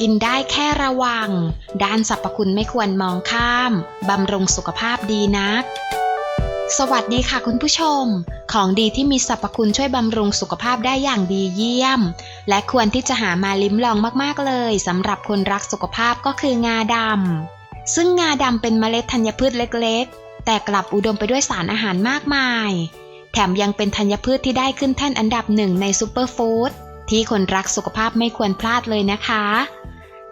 กินได้แค่ระวัง ด้านสรรพคุณไม่ควรมองข้าม บำรุงสุขภาพดีนัก สวัสดีค่ะคุณผู้ชม ของดีที่มีสรรพคุณช่วยบำรุงสุขภาพได้อย่างดีเยี่ยม และควรที่จะหามาลิ้มลองมากๆเลยสำหรับคนรักสุขภาพก็คืองาดำ ซึ่งงาดำเป็นเมล็ดธัญพืชเล็กๆ แต่กลับอุดมไปด้วยสารอาหารมากมาย แถมยังเป็นธัญพืชที่ได้ขึ้นแท่นอันดับหนึ่งในซูเปอร์ฟู้ด ที่คนรักสุขภาพไม่ควรพลาดเลยนะคะ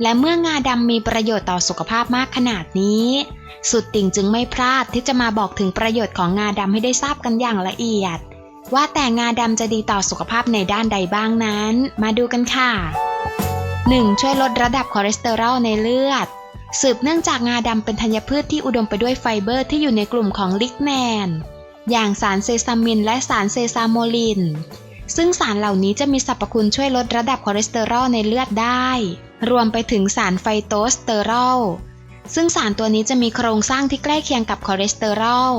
และเมื่องาดำมีประโยชน์ต่อสุขภาพมากขนาดนี้ สุดติ่งจึงไม่พลาดที่จะมาบอกถึงประโยชน์ของงาดำให้ได้ทราบกันอย่างละเอียด ว่าแต่งาดำจะดีต่อสุขภาพในด้านใดบ้างนั้น มาดูกันค่ะ 1. ช่วยลดระดับคอเลสเตอรอลในเลือด สืบเนื่องจากงาดำเป็นธัญพืชที่อุดมไปด้วยไฟเบอร์ที่อยู่ในกลุ่มของลิกแมนอย่างสารเซซามินและสารเซซาโมลิน ซึ่งสารเหล่านี้จะมีสรรพคุณช่วยลดระดับคอเลสเตอรอลในเลือดได้ รวมไปถึงสารไฟโตสเตอรอล ซึ่งสารตัวนี้จะมีโครงสร้างที่ใกล้เคียงกับคอเลสเตอรอล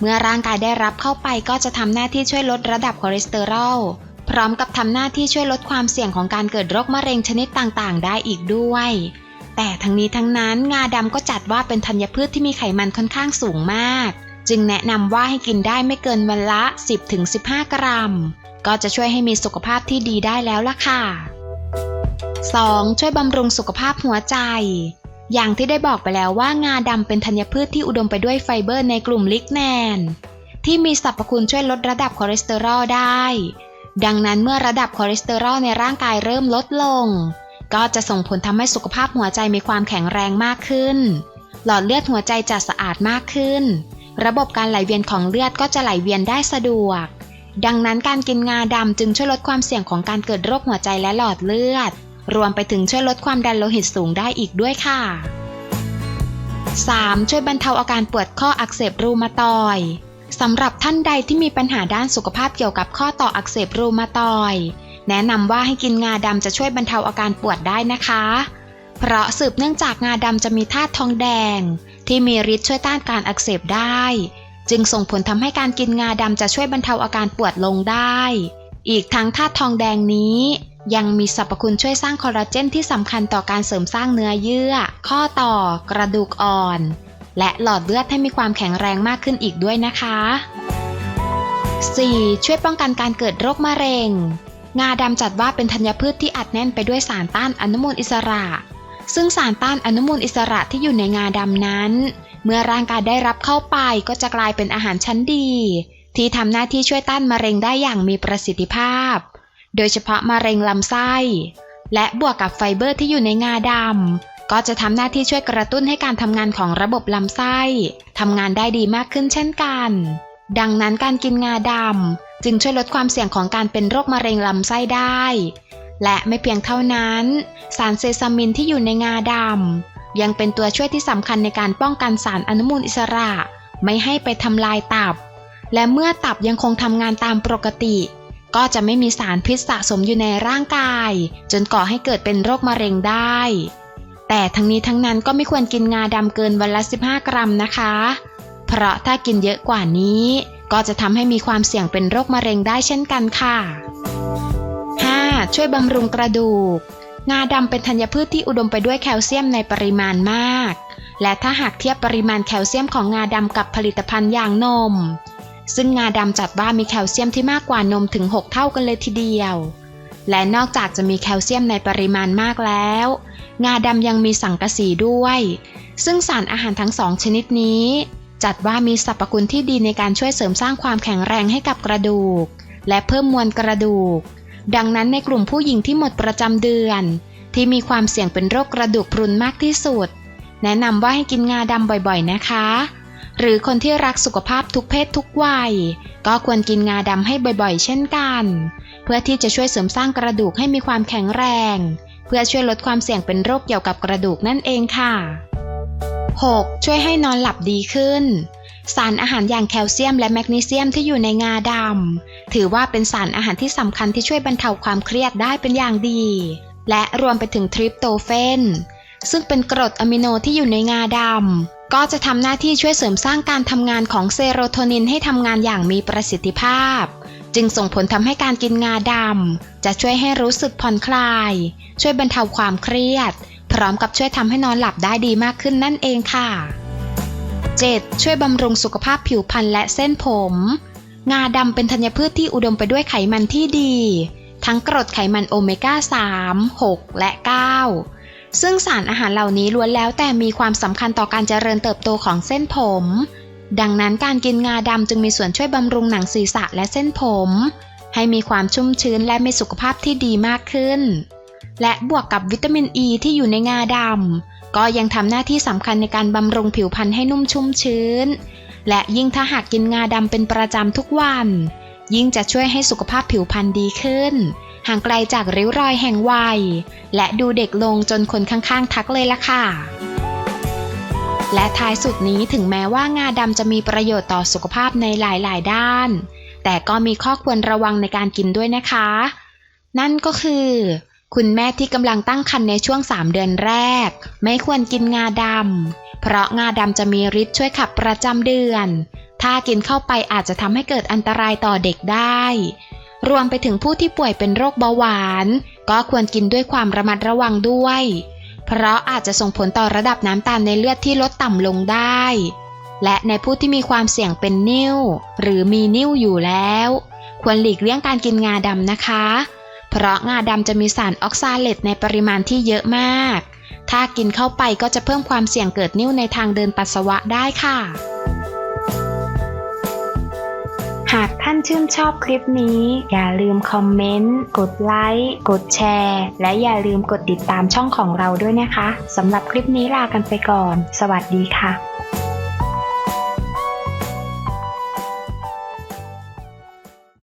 เมื่อร่างกายได้รับเข้าไปก็จะทำหน้าที่ช่วยลดระดับคอเลสเตอรอล พร้อมกับทำหน้าที่ช่วยลดความเสี่ยงของการเกิดโรคมะเร็งชนิดต่างๆ ได้อีกด้วย แต่ทั้งนี้ทั้งนั้นงาดำก็จัดว่าเป็นธัญพืชที่มีไขมันค่อนข้างสูงมาก จึงแนะนำว่าให้กินได้ไม่เกินวันละ 10-15 กรัม ก็จะช่วยให้มีสุขภาพที่ดีได้แล้วล่ะค่ะ 2. ช่วยบำรุงสุขภาพหัวใจ อย่างที่ได้บอกไปแล้วว่างาดำเป็นธัญพืชที่อุดมไปด้วยไฟเบอร์ในกลุ่มลิกแนน ที่มีสรรพคุณช่วยลดระดับคอเลสเตอรอลได้ ดังนั้นเมื่อระดับคอเลสเตอรอลในร่างกายเริ่มลดลง ก็จะส่งผลทำให้สุขภาพหัวใจมีความแข็งแรงมากขึ้น หลอดเลือดหัวใจจะสะอาดมากขึ้น ระบบการไหลเวียนของเลือดก็จะไหลเวียนได้สะดวก ดังนั้นการกินงาดำจึงช่วยลดความเสี่ยงของการเกิดโรคหัวใจและหลอดเลือด รวมไปถึงช่วยลดความดันโลหิตสูงได้อีกด้วยค่ะ 3. ช่วยบรรเทาอาการปวดข้ออักเสบรูมาตอยสำหรับท่านใดที่มีปัญหาด้านสุขภาพเกี่ยวกับข้อต่ออักเสบรูมาตอยแนะนำว่าให้กินงาดำจะช่วยบรรเทาอาการปวดได้นะคะ เพราะสืบเนื่องจากงาดำจะมีธาตุทองแดง ที่มีฤทธิ์ช่วยต้านการอักเสบได้ จึงส่งผลทำให้การกินงาดำจะช่วยบรรเทาอาการปวดลงได้ อีกทั้งธาตุทองแดงนี้ยังมีสรรพคุณช่วยสร้างคอลลาเจนที่สำคัญต่อการเสริมสร้างเนื้อเยื่อ ข้อต่อ กระดูกอ่อน และหลอดเลือดให้มีความแข็งแรงมากขึ้นอีกด้วยนะคะ 4. ช่วยป้องกันการเกิดโรคมะเร็ง งาดำจัดว่าเป็นธัญพืชที่อัดแน่นไปด้วยสารต้านอนุมูลอิสระ ซึ่งสารต้านอนุมูลอิสระที่อยู่ในงาดำนั้น เมื่อร่างกายได้รับเข้าไปก็จะกลายเป็นอาหารชั้นดี ที่ทำหน้าที่ช่วยต้านมะเร็งได้อย่างมีประสิทธิภาพ โดยเฉพาะมะเร็งลำไส้ และบวกกับไฟเบอร์ที่อยู่ในงาดำก็จะทำหน้าที่ช่วยกระตุ้นให้การทำงานของระบบลำไส้ทำงานได้ดีมากขึ้นเช่นกัน ดังนั้นการกินงาดำจึงช่วยลดความเสี่ยงของการเป็นโรคมะเร็งลำไส้ได้ และไม่เพียงเท่านั้น สารเซซามินที่อยู่ในงาดำ ยังเป็นตัวช่วยที่สำคัญในการป้องกันสารอนุมูลอิสระ ไม่ให้ไปทำลายตับ และเมื่อตับยังคงทำงานตามปกติ ก็จะไม่มีสารพิษสะสมอยู่ในร่างกาย จนก่อให้เกิดเป็นโรคมะเร็งได้ แต่ทั้งนี้ทั้งนั้นก็ไม่ควรกินงาดำเกินวันละ 15 กรัมนะคะ เพราะถ้ากินเยอะกว่านี้ ก็จะทำให้มีความเสี่ยงเป็นโรคมะเร็งได้เช่นกันค่ะ 5. ช่วยบำรุงกระดูก งาดำเป็นธัญพืชที่อุดมไปด้วยแคลเซียมในปริมาณมาก และถ้าหากเทียบปริมาณแคลเซียมของงาดำกับผลิตภัณฑ์อย่างนม ซึ่งงาดำจัดว่ามีแคลเซียมที่มากกว่านมถึง 6 เท่ากันเลยทีเดียว และนอกจากจะมีแคลเซียมในปริมาณมากแล้ว งาดำยังมีสังกะสีด้วย ซึ่งสารอาหารทั้งสองชนิดนี้ จัดว่ามีสรรพคุณที่ดีในการช่วยเสริมสร้างความแข็งแรงให้กับกระดูก และเพิ่มมวลกระดูก ดังนั้นในกลุ่มผู้หญิงที่หมดประจำเดือน ที่มีความเสี่ยงเป็นโรคกระดูกพรุนมากที่สุด แนะนำว่าให้กินงาดำบ่อยๆนะคะ หรือคนที่รักสุขภาพทุกเพศทุกวัย ก็ควรกินงาดำให้บ่อยๆ เช่นกัน เพื่อที่จะช่วยเสริมสร้างกระดูกให้มีความแข็งแรง เพื่อช่วยลดความเสี่ยงเป็นโรคเกี่ยวกับกระดูกนั่นเองค่ะ 6. ช่วยให้นอนหลับดีขึ้น สารอาหารอย่างแคลเซียมและแมกนีเซียมที่อยู่ในงาดำถือว่าเป็นสารอาหารที่สำคัญที่ช่วยบรรเทาความเครียดได้เป็นอย่างดี และรวมไปถึงทริปโตเฟนซึ่งเป็นกรดอะมิโนที่อยู่ในงาดำก็จะทำหน้าที่ช่วยเสริมสร้างการทำงานของเซโรโทนินให้ทำงานอย่างมีประสิทธิภาพ จึงส่งผลทำให้การกินงาดำจะช่วยให้รู้สึกผ่อนคลาย ช่วยบรรเทาความเครียด พร้อมกับช่วยทำให้นอนหลับได้ดีมากขึ้นนั่นเองค่ะ 7. ช่วยบำรุงสุขภาพผิวพรรณและเส้นผม งาดำเป็นธัญพืชที่อุดมไปด้วยไขมันที่ดี ทั้งกรดไขมันโอเมก้า 3 6 และ 9 ซึ่งสารอาหารเหล่านี้ล้วนแล้วแต่มีความสำคัญต่อการเจริญเติบโตของเส้นผม ดังนั้นการกินงาดำจึงมีส่วนช่วยบำรุงหนังศีรษะและเส้นผม ให้มีความชุ่มชื้นและมีสุขภาพที่ดีมากขึ้น และบวกกับวิตามินอ e ีที่อยู่ในงาดำ ก็ยังทำหน้าที่สำคัญในการบำรุงผิวพรรณให้นุ่มชุ่มชื้น และยิ่งถ้าหากกินงาดำเป็นประจำทุกวัน ยิ่งจะช่วยให้สุขภาพผิวพรรณดีขึ้น ห่างไกลจากริ้วรอยแห่งวัย และดูเด็กลงจนคนข้างๆ ทักเลยล่ะค่ะ และท้ายสุดนี้ถึงแม้ว่างาดำจะมีประโยชน์ต่อสุขภาพในหลายๆ ด้าน แต่ก็มีข้อควรระวังในการกินด้วยนะคะ นั่นก็คือ คุณแม่ที่กำลังตั้งครรภ์ในช่วง 3 เดือนแรก ไม่ควรกินงาดำ เพราะงาดำจะมีฤทธิ์ช่วยขับประจำเดือน ถ้ากินเข้าไปอาจจะทำให้เกิดอันตรายต่อเด็กได้ รวมไปถึงผู้ที่ป่วยเป็นโรคเบาหวาน ก็ควรกินด้วยความระมัดระวังด้วย เพราะอาจจะส่งผลต่อระดับน้ำตาลในเลือดที่ลดต่ำลงได้ และในผู้ที่มีความเสี่ยงเป็นนิ่วหรือมีนิ่วอยู่แล้ว ควรหลีกเลี่ยงการกินงาดำนะคะ เพราะงาดำจะมีสารออกซาเลตในปริมาณที่เยอะมาก ถ้ากินเข้าไปก็จะเพิ่มความเสี่ยงเกิดนิ่วในทางเดินปัสสาวะได้ค่ะ หากท่านชื่นชอบคลิปนี้ อย่าลืมคอมเมนต์ กดไลค์ กดแชร์ และอย่าลืมกดติดตามช่องของเราด้วยนะคะสำหรับคลิปนี้ลากันไปก่อน สวัสดีค่ะ